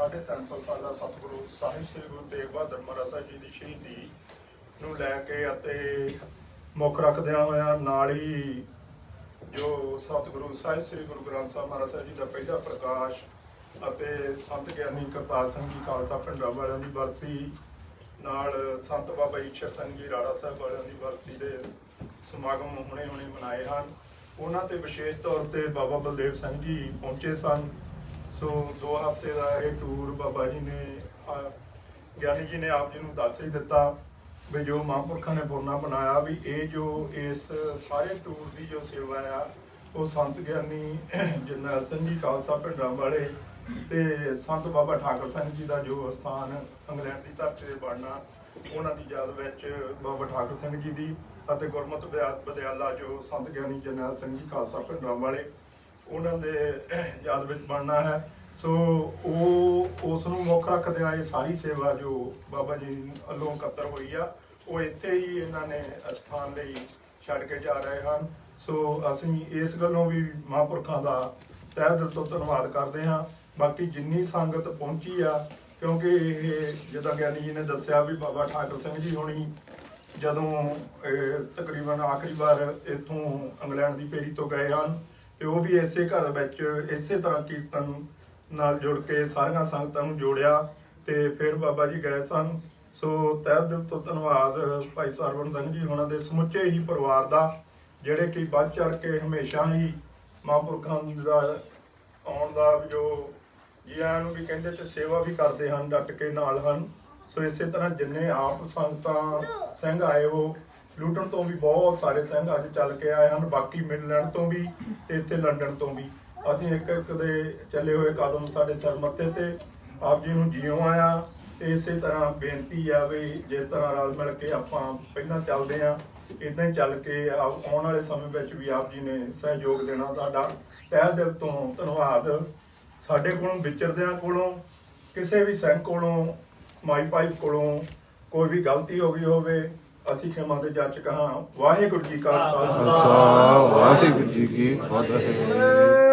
350 ਸਾਲਾ ਸਤਿਗੁਰੂ ਸਾਹਿਬ ਸ੍ਰੀ ਗੁਰੂ ਤੇਗ ਬਹਾਦਰ ਮਹਾਰਾਜ ਸਾਹਿਬ ਜੀ ਦੀ ਸ਼ਹੀਦੀ ਨੂੰ ਲੈ ਕੇ ਅਤੇ ਮੁੱਖ ਰੱਖਦਿਆਂ ਹੋਇਆਂ ਨਾਲ ਹੀ ਜੋ ਸਤਿਗੁਰੂ ਸਾਹਿਬ ਸ੍ਰੀ ਗੁਰੂ ਗ੍ਰੰਥ ਸਾਹਿਬ ਮਹਾਰਾਜ ਸਾਹਿਬ ਜੀ ਦਾ ਪਹਿਲਾ ਪ੍ਰਕਾਸ਼ ਅਤੇ ਸੰਤ ਗਿਆਨੀ ਕਰਤਾਰ ਸਿੰਘ ਜੀ ਖਾਲਸਾ ਪਿੰਡਾਂ ਵਾਲਿਆਂ ਦੀ ਬਰਸੀ ਨਾਲ ਸੰਤ ਬਾਬਾ ਈਸ਼ਰ ਸਿੰਘ ਜੀ ਰਾੜਾ ਸਾਹਿਬ ਵਾਲਿਆਂ ਦੀ ਬਰਸੀ ਦੇ ਸਮਾਗਮ ਹੁਣੇ ਹੁਣੇ ਮਨਾਏ ਹਨ। ਉਹਨਾਂ ਤੇ ਵਿਸ਼ੇਸ਼ ਤੌਰ ਤੇ ਬਾਬਾ ਬਲਦੇਵ ਸਿੰਘ ਜੀ ਪਹੁੰਚੇ ਸਨ। ਸੋ ਦੋ ਹਫ਼ਤੇ ਦਾ ਇਹ ਟੂਰ ਬਾਬਾ ਜੀ ਨੇ ਗਿਆਨੀ ਜੀ ਨੇ ਆਪ ਜੀ ਨੂੰ ਦੱਸ ਹੀ ਦਿੱਤਾ ਵੀ ਜੋ ਮਹਾਂਪੁਰਖਾਂ ਨੇ ਪੁਰਨਾ ਬਣਾਇਆ ਵੀ ਇਹ ਜੋ ਇਸ ਸਾਰੇ ਟੂਰ ਦੀ ਜੋ ਸੇਵਾ ਆ, ਉਹ ਸੰਤ ਗਿਆਨੀ ਜਰਨੈਲ ਸਿੰਘ ਜੀ ਖਾਲਸਾ ਪਿੰਡਾਂ ਵਾਲੇ ਤੇ ਸੰਤ ਬਾਬਾ ਠਾਕਰ ਸਿੰਘ ਜੀ ਦਾ ਜੋ ਸਥਾਨ ਇੰਗਲੈਂਡ ਦੀ ਧਰਤੀ ਤੇ ਬਣਨਾ, ਉਹਨਾਂ ਦੀ ਯਾਦ ਵਿੱਚ ਬਾਬਾ ਠਾਕੁਰ ਸਿੰਘ ਜੀ ਦੀ ਅਤੇ ਗੁਰਮਤਿ ਵਿਦਿਆ- ਵਿਦਿਆਲਾ ਜੋ ਸੰਤ ਗਿਆਨੀ ਜਰਨੈਲ ਸਿੰਘ ਜੀ ਖਾਲਸਾ ਪਿੰਡਾਂ ਵਾਲੇ ਉਹਨਾਂ ਦੇ ਯਾਦ ਵਿੱਚ ਬਣਨਾ ਹੈ। ਸੋ ਉਹ ਉਸ ਨੂੰ ਮੁੱਖ ਰੱਖਦਿਆਂ ਇਹ ਸਾਰੀ ਸੇਵਾ ਜੋ ਬਾਬਾ ਜੀ ਵੱਲੋਂ ਇਕੱਤਰ ਹੋਈ ਆ, ਉਹ ਇੱਥੇ ਹੀ ਇਹਨਾਂ ਨੇ ਅਸਥਾਨ ਲਈ ਛੱਡ ਕੇ ਜਾ ਰਹੇ ਹਨ। ਸੋ ਅਸੀਂ ਇਸ ਗੱਲੋਂ ਵੀ ਮਹਾਂਪੁਰਖਾਂ ਦਾ ਤਹਿ ਦਿਲ ਤੋਂ ਧੰਨਵਾਦ ਕਰਦੇ ਹਾਂ। ਬਾਕੀ ਜਿੰਨੀ ਸੰਗਤ ਪਹੁੰਚੀ ਆ, ਕਿਉਂਕਿ ਇਹ ਜਿੱਦਾਂ ਗਿਆਨੀ ਜੀ ਨੇ ਦੱਸਿਆ ਵੀ ਬਾਬਾ ਠਾਕੁਰ ਸਿੰਘ ਜੀ ਹੋਣੀ ਜਦੋਂ ਇਹ ਤਕਰੀਬਨ ਆਖਰੀ ਵਾਰ ਇਥੋਂ ਇੰਗਲੈਂਡ ਦੀ ਪੇਰੀ ਤੋਂ ਗਏ ਹਨ ਤੇ ਉਹ ਵੀ ਇਸੇ ਘਰ ਵਿੱਚ ਇਸੇ ਤਰ੍ਹਾਂ ਕੀਰਤਨ ਨਾਲ ਜੁੜ ਕੇ ਸਾਰੀਆਂ ਸੰਗਤਾਂ ਨੂੰ ਜੋੜਿਆ ਤੇ ਫਿਰ ਬਾਬਾ ਜੀ ਗਏ ਸਨ। ਸੋ ਤਹਿ ਦਿਲ ਤੋਂ ਧੰਨਵਾਦ ਭਾਈ ਸਰਵਣ ਸਿੰਘ ਜੀ ਉਹਨਾਂ ਦੇ ਸਮੁੱਚੇ ਹੀ ਪਰਿਵਾਰ ਦਾ, ਜਿਹੜੇ ਕਿ ਵੱਧ ਚੜ ਕੇ ਹਮੇਸ਼ਾ ਹੀ ਮਹਾਂਪੁਰਖਾਂ ਦਾ ਆਉਣ ਦਾ ਜੋ ਜੀਆਂ ਨੂੰ ਵੀ ਕਹਿੰਦੇ ਤੇ ਸੇਵਾ ਵੀ ਕਰਦੇ ਹਨ, ਡਟ ਕੇ ਨਾਲ ਹਨ। ਸੋ ਇਸੇ ਤਰ੍ਹਾਂ ਜਿੰਨੇ ਆਪ ਸੰਗਤਾਂ ਸਿੰਘ ਆਏ ਉਹ ਲੁੱਟਣ ਤੋਂ ਵੀ ਬਹੁਤ ਸਾਰੇ ਸਿੰਘ ਅੱਜ ਚੱਲ ਕੇ ਆਏ ਹਨ, ਬਾਕੀ ਮਿਲਣ ਤੋਂ ਵੀ ਤੇ ਇੱਥੇ ਲੰਡਨ ਤੋਂ ਵੀ। ਅਸੀਂ ਇੱਕ ਇੱਕ ਦੇ ਚੱਲੇ ਹੋਏ ਕਦਮ ਸਾਡੇ ਸਰ ਮੱਥੇ ਤੇ, ਆਪ ਜੀ ਨੂੰ ਜਿਉਂ ਆਇਆ। ਤੇ ਇਸੇ ਤਰ੍ਹਾਂ ਬੇਨਤੀ ਆ ਵੀ ਜਿਸ ਤਰ੍ਹਾਂ ਰਲ ਮਿਲ ਕੇ ਆਪਾਂ ਪਹਿਲਾਂ ਚੱਲਦੇ ਆ ਇਦਾਂ ਹੀ ਚੱਲ ਕੇ ਆਪ- ਆਉਣ ਵਾਲੇ ਸਮੇਂ ਵਿੱਚ ਵੀ ਆਪ ਜੀ ਨੇ ਸਹਿਯੋਗ ਦੇਣਾ ਸਾਡਾ। ਤਹਿ ਦਿਲ ਤੋਂ ਧੰਨਵਾਦ। ਸਾਡੇ ਕੋਲੋਂ ਵਿਚਰਦਿਆਂ ਕੋਲੋਂ, ਕਿਸੇ ਵੀ ਸਿੰਘ ਕੋਲੋਂ, ਮਾਈ ਪਾਈਪ ਕੋਲੋਂ, ਕੋਈ ਵੀ ਗਲਤੀ ਹੋ ਗਈ ਹੋਵੇ ਅਸੀਂ ਖਿਮਾ ਦੇ ਜੱਜ ਕਹਾਂ। ਵਾਹਿਗੁਰੂ ਜੀ ਕਾ ਖਾਲਸਾ। ਵਾਹਿਗੁਰੂ ਜੀ ਕੀ ਫਤਿਹ।